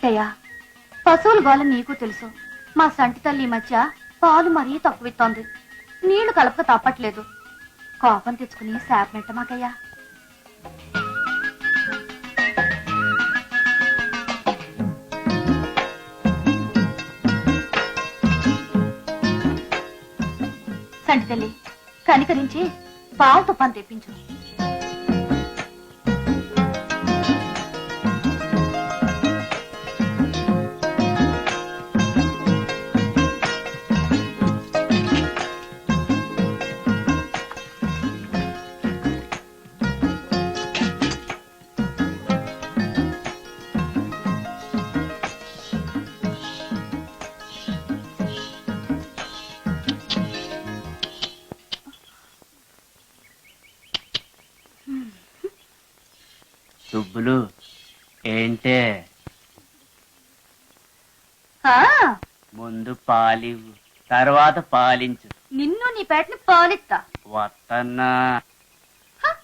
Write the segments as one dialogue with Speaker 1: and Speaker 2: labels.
Speaker 1: ఊరుకోయిట్టయ్యా పశువుల గోల నీకు తెలుసు. మా సంటి తల్లి మధ్య పాలు మరీ తక్కువిస్తోంది. నీళ్ళు కలపక తప్పట్లేదు కోపం తెచ్చుకుని శాపనట్ట మాకయ్యా? సంటి తల్లి కనికరించి పాలు తుప్పని తెప్పించు.
Speaker 2: సుబ్బులు ఏంటే? ముందు పాలివ్వు తర్వాత పాలించు.
Speaker 1: నిన్ను నీ పేటని పాలిస్తా.
Speaker 2: వత్తన్నా.
Speaker 1: హ,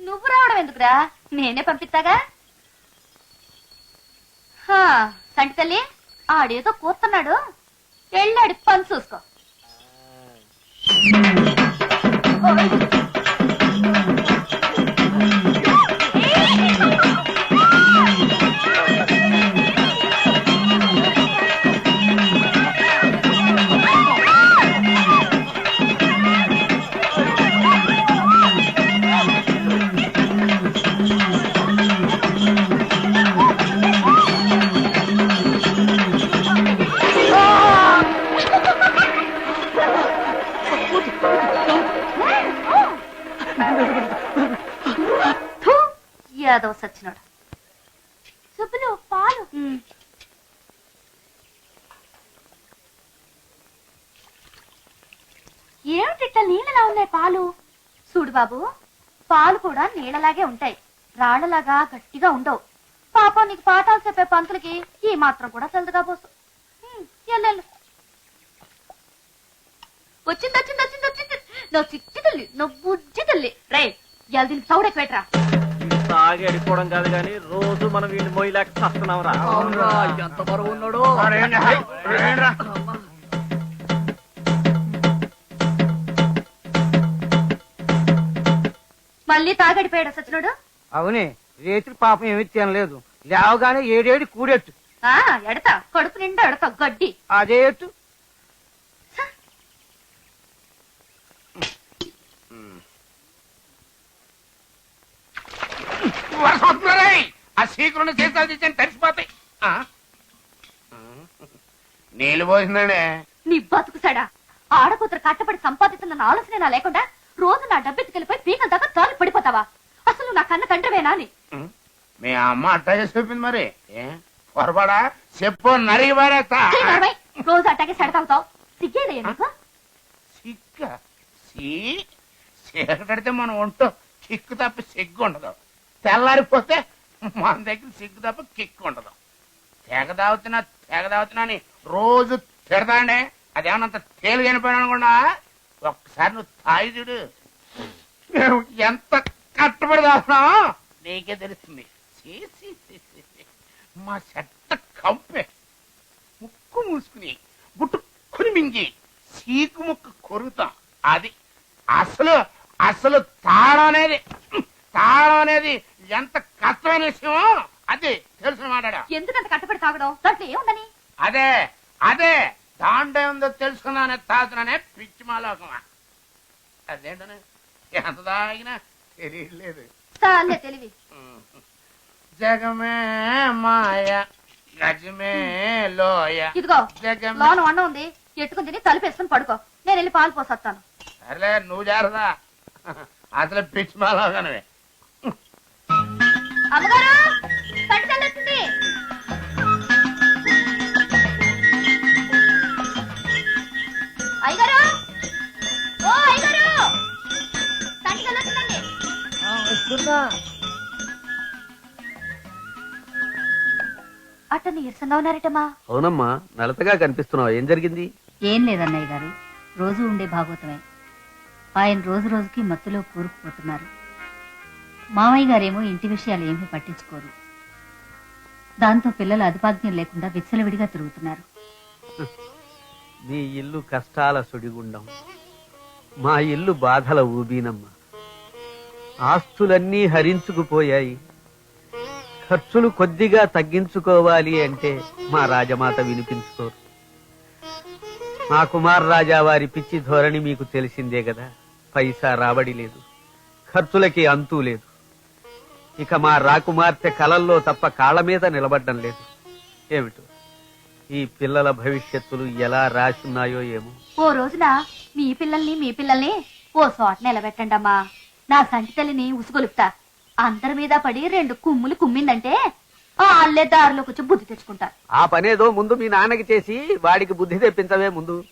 Speaker 1: నువ్వు రావడం ఎందుకురా? నేనే పంపిస్తాగా? హా, సంటి తల్లి ఆడేదో కూతున్నాడు వెళ్ళాడి పని చూసుకో. సచ్చినాడు? సుబ్బులు పాలు. ఏమిటిట్ట నీళ్ళలా ఉన్నాయి పాలు? చూడు బాబు పాలు కూడా నీళ్ళలాగే ఉంటాయి. రాళ్ళలాగా గట్టిగా ఉండవు. పాపం నీకు పాఠాలు చెప్పే పంతులకి ఈ మాత్రం కూడా తెలదుగా పోసు ఎల్లెళ్ళు వచ్చింది వచ్చింది వచ్చింది వచ్చింది. నా చిట్టి తల్లి నా బుజ్జి తల్లి. రే ఇవాళ దీనికి సౌడెక్కి పెట్టరా
Speaker 3: తాగి అడిపోవడం కాదు కానీ రోజు మనం వీడిని మొయ్యలేక చస్తున్నాం రా
Speaker 4: ఎంత బరువు ఉన్నాడు.
Speaker 1: మళ్ళీ తాగడిపోయాడు సచ్చినోడు?
Speaker 4: అవునే రేతులు పాపం ఏమీ తినలేదు. లేవగానే ఏడేడి కూడెట్టు.
Speaker 1: ఆ ఎడతా. కడుపు నిండా ఎడతా. గడ్డి.
Speaker 4: అదే ఎత్తు.
Speaker 5: వర్షం వస్తున్నారే ఆ సీకులను చేస్తాలు తెచ్చాను తడిసిపోతాయి. నీళ్ళు పోసిందండి.
Speaker 1: నీ బతుకుసాడా ఆడకూతురు కట్టబడి సంపాదిస్తున్న ఆలోచన నా లేకుండా రోజు నా డబ్బెత్తుకెళ్ళిపోయి పీకల దాకా తాను పడిపోతావా? అసలు నా కన్న తండ్రివేనా అని
Speaker 5: మీ అమ్మ అట్టాగే చెప్పింది మరి. ఏ? పొరపాడా? చెప్పు నరిగి పారేస్తా.
Speaker 1: రోజు అట్టాగే సెడతావుతావు. సిగ్గేదయ్యా నీకు
Speaker 5: సిక్క సీ? చీకటడితే మనం ఒంటో కిక్కు తప్ప సిగ్గు ఉండదు తెల్లారిపోతే మన దగ్గర సిగ్గు తప్ప కిక్కు ఉండదు. తెగ తాగుతున్నా తెగ తాగుతున్నా అని రోజు తిడతాండే. అదేమన్నంత తేలిగైన పని అనుకున్నా ఒక్కసారి నువ్వు తాగి చూడు. మేము ఎంత కట్టుబడి తాగుతున్నామో నీకే తెలుస్తుంది. మా చెత్త కంపే. ముక్కు మూసుకుని గుట్టుకుని మింగి చీకు ముక్కు కొరుకుతాం. అది అసలు అసలు తాళం అనేది తాళం అనేది ఎంత కష్టమైన విషయమో అది తెలిసిన మాట్లాడా.
Speaker 1: ఎందుకంత కట్టబడి తాగడం? దాంట్లో ఏముందని?
Speaker 5: అదే అదే దాంట్లో ఉందో తెలుసుకుందామనే తాగుతున్నానే పిచ్చి మాలోకమా. అదేంటనే? ఎంత తాగినా తెలియలేదు
Speaker 1: చాలే తెలివి.
Speaker 5: జగమే మాయ గజమే లోయ.
Speaker 1: ఇదిగో
Speaker 5: జగమే
Speaker 1: లోన వండ ఉంది ఎట్టుకుని తిని తలుపేసుకుని పడుకో. నేను వెళ్ళి పాలు పోసొస్తాను
Speaker 5: సర్లే నువ్వు జారదా అసలు పిచ్చి మాలోకనవే
Speaker 1: అమ్మగారు అయ్యగారు ఓ అయ్యగారు వచ్చిందండి అట్ట నీరసంగా ఉన్నారటమ్మా.
Speaker 3: అవునమ్మా నలతగా కనిపిస్తున్నావు. ఏం జరిగింది?
Speaker 6: ఏం లేదన్నయ్య గారు రోజు ఉండే భాగవతమే. ఆయన రోజు రోజుకి మత్తులో కూరుకుపోతున్నారు. మామయ్య గారేమో ఇంటి విషయాలు ఏమీ పట్టించుకోరు. దాంతో పిల్లలు అదుపాజ్ఞం లేకుండా విచ్చలవిడిగా తిరుగుతున్నారు.
Speaker 7: నీ ఇల్లు కష్టాల సుడిగుండం. మా ఇల్లు బాధల ఊబీనమ్మ. ఆస్తులన్నీ హరించుకుపోయాయి. ఖర్చులు కొద్దిగా తగ్గించుకోవాలి అంటే మా రాజమాత వినిపించుకోరు. మా కుమార్ రాజా వారి పిచ్చి ధోరణి మీకు తెలిసిందే కదా. పైసా రాబడి లేదు. ఖర్చులకి అంతూ లేదు. ఇక మా రాకుమార్తె కలల్లో తప్ప కాళ్ళ మీద నిలబడ్డం లేదు. ఏమిటో? ఈ పిల్లల భవిష్యత్తులు ఎలా రాసున్నాయో ఏమో.
Speaker 1: ఓ రోజున మీ పిల్లల్ని మీ పిల్లల్ని ఓ చోట నిలబెట్టండి అమ్మా నా సంటి తల్లిని ఉసుగొలుపుతా. అందరి మీద పడి రెండు కుమ్ములు కుమ్మిందంటే ఆ అల్లే దారిలోకి వచ్చి బుద్ధి తెచ్చుకుంటారు.
Speaker 7: ఆ పనేదో ముందు మీ నాన్నకి చేసి వాడికి బుద్ధి తెప్పించవే ముందు.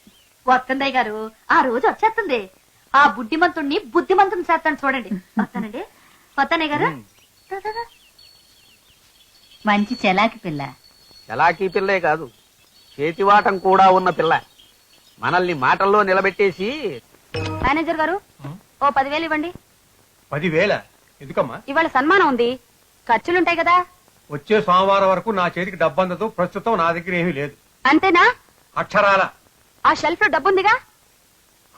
Speaker 1: వస్తుందయ్య గారు ఆ రోజు వచ్చేస్తుంది. ఆ బుద్ధిమంతుణ్ణి బుద్ధిమంతుని చేస్తాను చూడండి. వస్తానండి. వస్తానయ్య గారు.
Speaker 6: మంచి చెలాకి పిల్ల.
Speaker 7: చలాకీ పిల్లే కాదు చేతివాటం కూడా ఉన్న పిల్ల. మనల్ని మాటల్లో నిలబెట్టేసి
Speaker 1: మేనేజర్ గారు ఓ పదివేలు ఇవ్వండి.
Speaker 8: పదివేల? ఎందుకమ్మా?
Speaker 1: ఇవాళ సన్మానం ఉంది. ఖర్చులుంటాయి కదా.
Speaker 8: వచ్చే సోమవారం వరకు నా చేతికి డబ్బు అందదు ప్రస్తుతం నా దగ్గర ఏమీ లేదు.
Speaker 1: అంతేనా?
Speaker 8: అక్షరాల.
Speaker 1: ఆ షెల్ఫ్లో డబ్బుందిగా?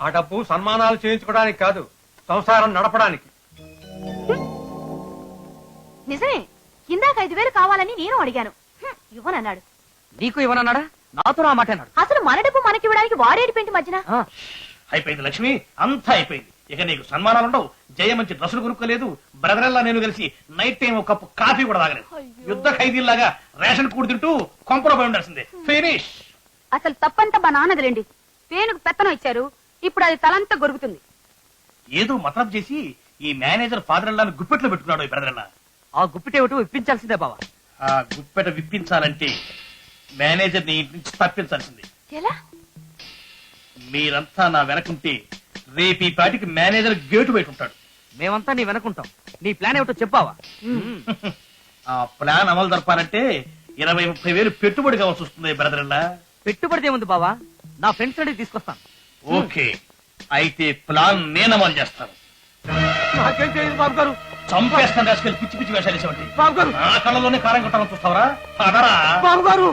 Speaker 8: ఆ డబ్బు సన్మానాలు చేయించుకోవడానికి కాదు సంసారం నడపడానికి.
Speaker 1: నిజమే. ఇందాక ఐదు వేలు కావాలని నేను అడిగాను. హ్మ్, ఇవ్వనన్నాడు.
Speaker 4: నీకు ఇవ్వనన్నాడా? నాతో నా మాట అన్నాడు.
Speaker 1: అసలు మన డబ్బు మనకి ఇవ్వడానికి వాడేడి పెంటి మధ్యన
Speaker 9: అయిపోయింది లక్ష్మి అంతా అయిపోయింది. ఇక నీకు సన్మానాలు ఉండవు జయ మంచి డ్రెస్సులు కొనుక్కోలేదు. బ్రదరల్లా నేను కలిసి నైట్ టైం ఒక కప్పు కాఫీ కూడా తాగలేదు. యుద్ధ ఖైదీల్లాగా రేషన్ కూడి తింటూ కొంపలో పోయి ఉండాల్సిందే. ఫినిష్.
Speaker 1: అసలు తప్పంతా మా నాన్నదిలేండి. పేనుకు పెత్తనం ఇచ్చారు. ఇప్పుడు అది తలంతా గొరుగుతుంది
Speaker 9: ఏదో మతలబ్ చేసి ఈ మేనేజర్ ఫాదర్ అల్లాని గుప్పెట్లో పెట్టుకున్నాడు ఈ బ్రదరల్లా.
Speaker 4: ఆ గుప్పిటేమిటో ఇప్పించాల్సిందే బావా.
Speaker 9: ఆ గుప్పెట విప్పించాలంటే మేనేజర్ని ఇంటి నుంచి తప్పించాల్సిందే.
Speaker 1: ఎలా?
Speaker 9: మీరంతా నా వెనకుంటే రేపు ఈ పాటికి మేనేజర్ గేటు బయట ఉంటాడు.
Speaker 4: మేమంతా నీ వెనకుంటాం. నీ ప్లాన్ ఏమిటో చెప్పావా
Speaker 9: ఆ ప్లాన్ అమలు జరపాలంటే ఇరవై ముప్పై వేలు పెట్టుబడి కావాల్సి వస్తుంది బ్రదరల్లా
Speaker 4: పెట్టుబడిదే ఉంది బావా? నా ఫ్రెండ్స్ అడిగి తీసుకొస్తాను.
Speaker 9: ఓకే. అయితే ప్లాన్ నేను అమలు చేస్తాను.
Speaker 4: నాకేం తెలియదు బాబు గారు.
Speaker 9: చంపేస్తాను రాసుకెళ్ళి పిచ్చి పిచ్చి వేషాలు
Speaker 4: బాబు గారు.
Speaker 9: నా కళ్ళలోనే కారం కొట్టాలని చూస్తావరా? అదరా
Speaker 4: బాబు గారు.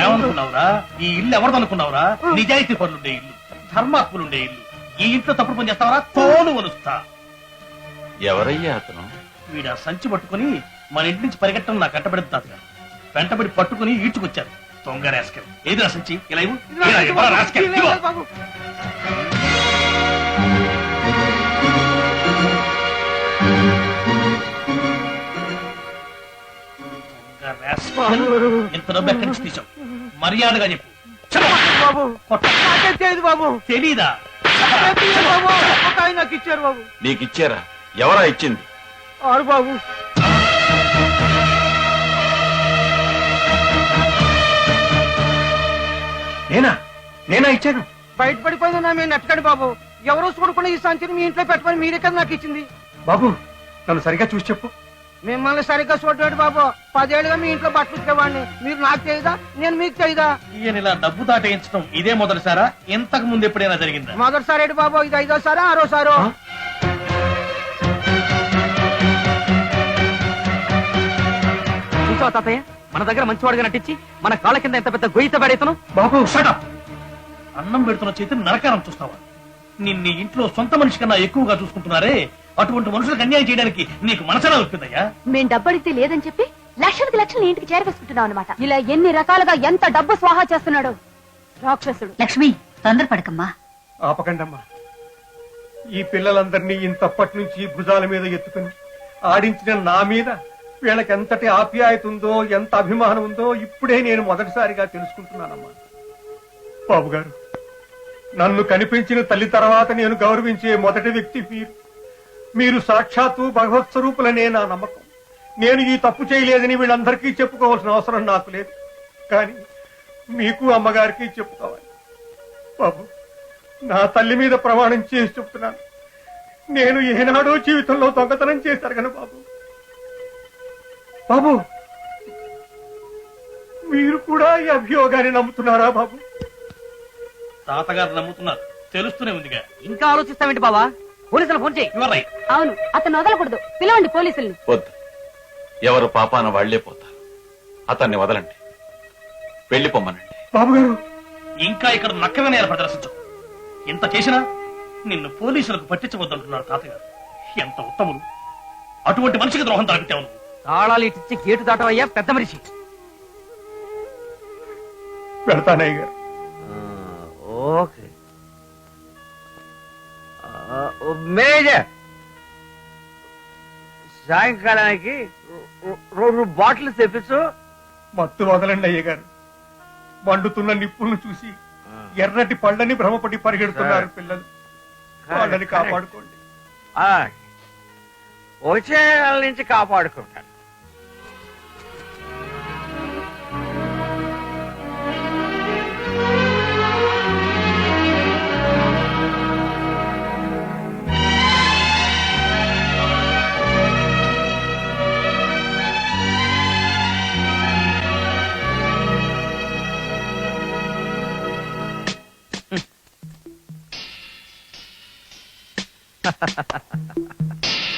Speaker 9: ఏమనుకున్నావురా? ఈ ఇల్లు ఎవరిదనుకున్నావురా? నిజాయితీ పనులుండే ఇల్లు ధర్మాత్ములుండే ఇల్లు. ఈ ఇంట్లో తప్పుడు పని చేస్తావరా? తోలు వలుస్తా.
Speaker 10: ఎవరయ్యా అతను?
Speaker 9: వీడు ఆ సంచి పట్టుకుని మన ఇంటి నుంచి పరిగెట్టడం నాకు కట్టబడింది తాతగారు. వెంటబడి పట్టుకుని ఈడ్చుకొచ్చారు. దొంగ రాసుకెళ్ళి ఏది నా సంచి? ఇలా ఇవ్వు. రాసుకెళ్ళి? ఇంత డబ్బు ఎక్కడి నుంచి తీసావు మర్యాదగా చెప్పు.
Speaker 4: బాబు.
Speaker 9: కొట్ట.
Speaker 4: నాకేం తెలియదు బాబు.
Speaker 9: తెలీదా?
Speaker 4: నాకేం తెలియదు బాబు. ఒక ఆయన నాకు ఇచ్చారు బాబు.
Speaker 10: నీకు ఇచ్చారా ఎవరా ఇచ్చింది?
Speaker 4: ఆరు బాబు.
Speaker 8: నేనా? నేనా ఇచ్చాను?
Speaker 4: బయట పడిపోయింది నా మీరు నెట్టకండి బాబు. ఎవరో చూడకుండా ఈ సంచిని మీ ఇంట్లో పెట్టమని మీరే కదా నాకు ఇచ్చింది.
Speaker 8: బాబు నన్ను సరిగా చూసి చెప్పు.
Speaker 4: మిమ్మల్ని సరిగ్గా చూడలేడు బాబు. పదేళ్ళుగా మీ ఇంట్లో బట్టలు ఉతికేవాడిని. మీరు నాకు చేయదా? నేను మీకు చేయదా?
Speaker 9: ఈయన ఇలా డబ్బు దాటేయించడం ఇదే మొదటిసారా? ఇంతకు ముందు ఎప్పుడైనా జరిగిందా?
Speaker 4: మొదటిసారి బాబు ఇది ఐదోసారా ఆరోసారో? చూసావా తాతయ్య? మన దగ్గర మంచివాడుగా నటించి మన కాళ్ళ కింద ఎంత పెద్ద గొయ్యిత పడేతను?
Speaker 9: బాబు షటప్ అన్నం పెడుతున్న చేతిని నరకారం చూస్తావా? నిన్ను ఇంట్లో సొంత మనిషి కన్నా ఎక్కువగా చూసుకుంటున్నారే. అటువంటి మనుషులకు అన్యాయం చేయడానికి నీకు మనసలా వచ్చిందయ్యా
Speaker 1: మేం డబ్బు అడిగితే లేదని చెప్పి లక్షలకి లక్షలు ఇంటికి చేరవేసుకుంటున్నాం అనమాట ఇలా ఎన్ని రకాలుగా ఎంత డబ్బు స్వాహా చేస్తున్నాడు? రాక్షసుడు.
Speaker 6: లక్ష్మి తొందరపడకమ్మా.
Speaker 8: ఆపకండమ్మా. ఈ పిల్లలందరినీ ఇంతప్పటి నుంచి భుజాల మీద ఎత్తుకుని ఆడించిన నా మీద వీళ్ళకి ఎంతటి ఆప్యాయత ఉందో ఎంత అభిమానం ఉందో ఇప్పుడే నేను మొదటిసారిగా తెలుసుకుంటున్నానమ్మా. బాబు గారు నన్ను కనిపించిన తల్లి తర్వాత నేను గౌరవించే మొదటి వ్యక్తి మీరు. మీరు సాక్షాత్తు భగవత్ స్వరూపులనే నా నమ్మకం. నేను ఈ తప్పు చేయలేదని వీళ్ళందరికీ చెప్పుకోవాల్సిన అవసరం నాకు లేదు. కానీ మీకు అమ్మగారికి చెప్పుకోవాలి. బాబు నా తల్లి మీద ప్రమాణం చేసి చెప్తున్నాను. నేను ఏనాడో జీవితంలో దొంగతనం చేశారు కదా బాబు. బాబు మీరు కూడా ఈ అభియోగాన్ని నమ్ముతున్నారా బాబు?
Speaker 9: తాతగారు నమ్ముతున్నారు. తెలుస్తూనే ఉందిగా.
Speaker 4: ఇంకా ఆలోచిస్తావేంటి బావా? పోలీసులు ఫోన్ చేయి.
Speaker 1: అవును అతను వదలకూడదు. పిలవండి పోలీసుల్ని.
Speaker 10: వద్దు. ఎవరు పాపాన వాళ్ళే పోతారు. అతన్ని వదలండి. వెళ్ళి పొమ్మనండి.
Speaker 8: బాబు గారు
Speaker 9: ఇంకా ఇక్కడ నక్కగా నేల ప్రదర్శించు ఇంత చేసినా నిన్ను పోలీసులకు పట్టించవద్దంటున్నారు తాతగారు. ఎంత ఉత్తములు. అటువంటి మనిషికి ద్రోహం తలపెట్టావు.
Speaker 11: తాళాలు ఇచ్చి గేటు దాటవయ్యా పెద్ద మనిషి.
Speaker 8: పెడతానయ్య గారు
Speaker 12: ఓకే. మేనేజర్! సాయంకాలానికి రెండు బాటిల్ తెప్పించు
Speaker 8: మత్తు వదలండి అయ్య గారు మండుతున్న నిప్పులను చూసి ఎర్రటి పళ్ళని భ్రమపడి పరిగెడుతున్నారు పిల్లలు. వాళ్ళని కాపాడుకోండి.
Speaker 12: వచ్చే నెల నుంచి కాపాడుకుంటాను.